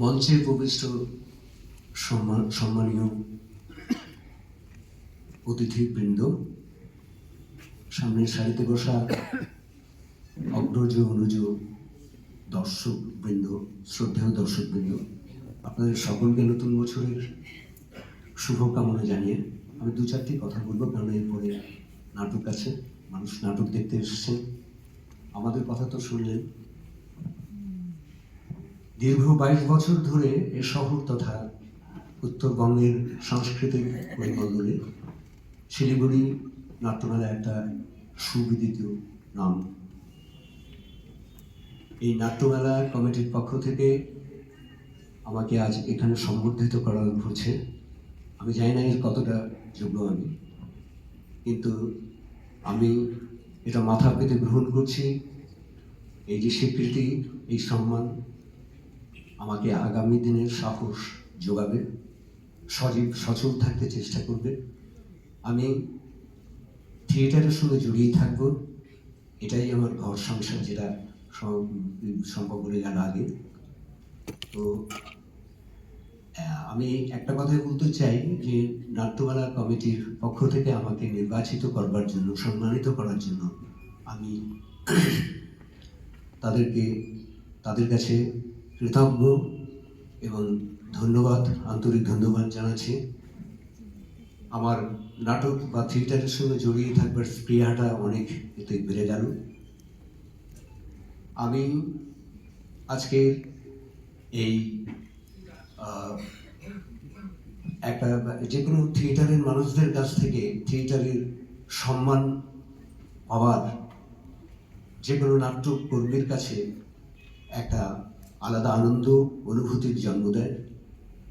মঞ্চে উপবিষ্ট সম্মান সম্মানীয় অতিথিবৃন্দ, সামনের সারিতে বসা অগ্রজ, অনুজ দর্শক বৃন্দ শ্রদ্ধেয় দর্শক বৃন্দ আপনাদের সকলকে নতুন বছরের শুভকামনা জানিয়ে আমি দু চারটি কথা বলব কারণ এরপরে নাটক আছে, মানুষ নাটক দেখতে এসেছেন আমাদের কথা তো শুনলেন দীর্ঘ বাইশ বছর ধরে এ শহর তথা উত্তরবঙ্গের সাংস্কৃতিক পরিমণ্ডলে শিলিগুড়ি নাট্যমেলা একটা সুবিদিত নাম। এই নাট্যমেলা কমিটির পক্ষ থেকে আমাকে আজ এখানে সম্বর্ধিত করা হচ্ছে আমি জানি না এর কতটা যোগ্য আমি, কিন্তু আমি এটা মাথা পেতে গ্রহণ করছি। এই যে স্বীকৃতি, এই সম্মান আমাকে আগামী দিনের সাহস যোগাবে, সজীব, সচল থাকতে চেষ্টা করবে। আমি থিয়েটারের সঙ্গে জড়িয়ে থাকব। এটাই আমার ঘর সংসার, যেটা সম্ভব বলে জানা আগে। তো আমি একটা কথাই বলতে চাই যে, নাট্যমেলা কমিটির পক্ষ থেকে আমাকে নির্বাচিত করবার জন্য, সম্মানিত করার জন্য আমি তাদেরকে, তাদের কাছে কৃতজ্ঞ এবং ধন্যবাদ, আন্তরিক ধন্যবাদ জানাচ্ছি। আমার নাটক বা থিয়েটারের সঙ্গে জড়িয়ে থাকবার স্পৃহাটা অনেক, এতে বেড়ে গেল। আমি আজকে এই একটা যে কোনো থিয়েটারের মানুষদের কাছ থেকে থিয়েটারের সম্মান পাওয়ার যে কোনো নাট্য কর্মীর কাছে একটা আলাদা আনন্দ, অনুভূতির জন্ম দেয়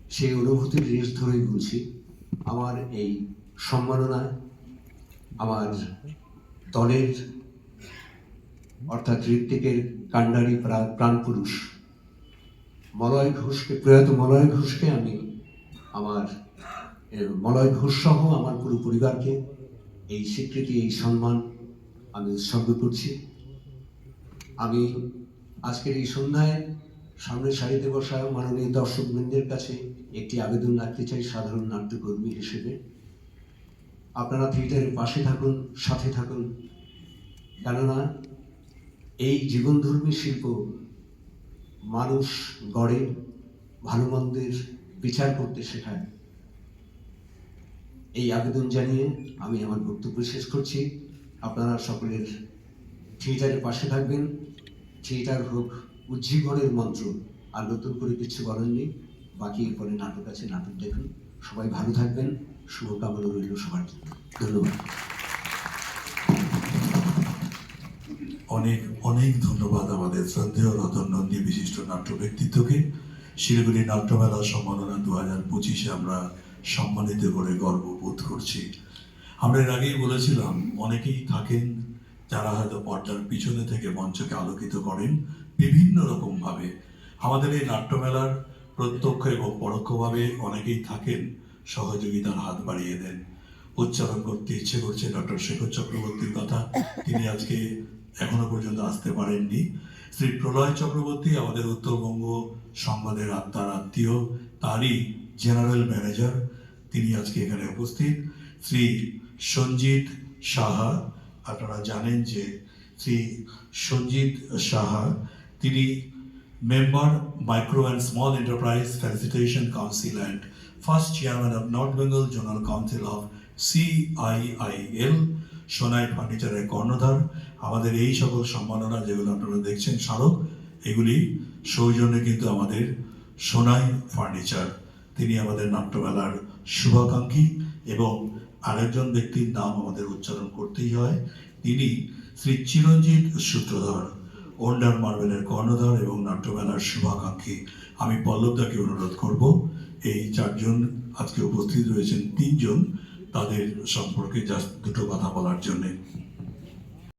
সেই অনুভূতির রেশ ধরেই বলছি, আমার এই সম্মাননা, আমার দলের, অর্থাৎ ঋত্বিকের কাণ্ডারি প্রা- প্রাণপুরুষ, মলয় ঘোষকে, প্রয়াত মলয় ঘোষকে আমি আমার মলয় ঘোষ সহ আমার পুরো পরিবারকে এই স্বীকৃতি, এই সম্মান আমি উৎসর্গ করছি। আমি আজকের এই সন্ধ্যায় সামনের সারিতে বসা মাননীয় দর্শকবৃন্দের কাছে একটি আবেদন রাখতে চাই সাধারণ নাট্যকর্মী হিসেবে। আপনারা থিয়েটারের পাশে থাকুন, সাথে থাকুন। কেননা এই জীবনধর্মী শিল্প মানুষ গড়ে, ভালো মন্দের বিচার করতে শেখায়। এই আবেদন জানিয়ে আমি আমার বক্তব্য শেষ করছি। আপনারা সকলের থিয়েটারের পাশে থাকবেন। থিয়েটার হোক উজ্জীবনের মন্ত্র আর নতুন করে কিছু বলেননি। বাকি এরপরে নাটক আছে, নাটক দেখুন। সবাই ভালো থাকবেন। শুভকামনা রইল সবার জন্য। ধন্যবাদ। অনেক অনেক ধন্যবাদ আমাদের শ্রদ্ধেয় রতন নন্দী বিশিষ্ট নাট্য ব্যক্তিত্বকে। শিলিগুড়ি নাট্যমেলা সম্মাননা দু হাজার পঁচিশে আমরা সম্মানিত করে গর্ববোধ করছি। আমরা এর আগেই বলেছিলাম, অনেকেই থাকেন যারা হয়তো পর্দার পিছনে থেকে মঞ্চকে আলোকিত করেন। বিভিন্ন রকমভাবে আমাদের এই নাট্যমেলার প্রত্যক্ষ এবং পরোক্ষভাবে অনেকেই থাকেন, সহযোগিতার হাত বাড়িয়ে দেন। উচ্চারণ করতে ইচ্ছে করছে ডক্টর শেখর চক্রবর্তীর কথা। তিনি আজকে এখনও পর্যন্ত আসতে পারেননি। শ্রী প্রলয় চক্রবর্তী আমাদের উত্তরবঙ্গ সংবাদের আত্মার আত্মীয়, তারই জেনারেল ম্যানেজার। তিনি আজকে এখানে উপস্থিত। শ্রী সঞ্জিত সাহা, আপনারা জানেন যে শ্রী সঞ্জিত সাহা তিনি member micro and small enterprise facilitation council and first chairman of north Bengal zonal council of CIIL Sonai ফার্নিচারের কর্ণধার আমাদের এই সকল সম্মাননা যেগুলো আপনারা দেখছেন স্মারক, এগুলি সৌজন্যে কিন্তু আমাদের সোনাই ফার্নিচার তিনি আমাদের নাট্যমেলার শুভাকাঙ্ক্ষী এবং আরেকজন ব্যক্তির নাম আমাদের উচ্চারণ করতেই হয়। তিনি শ্রী চিরঞ্জিত সূত্রধর। ওন্ডার মার্বেলের কর্ণধার এবং নাট্যমেলার শুভাকাঙ্ক্ষী। আমি পল্লবদাকে অনুরোধ করব, এই চারজন আজকে উপস্থিত রয়েছেন, তিনজন, তাদের সম্পর্কে দুটো কথা বলার জন্যে।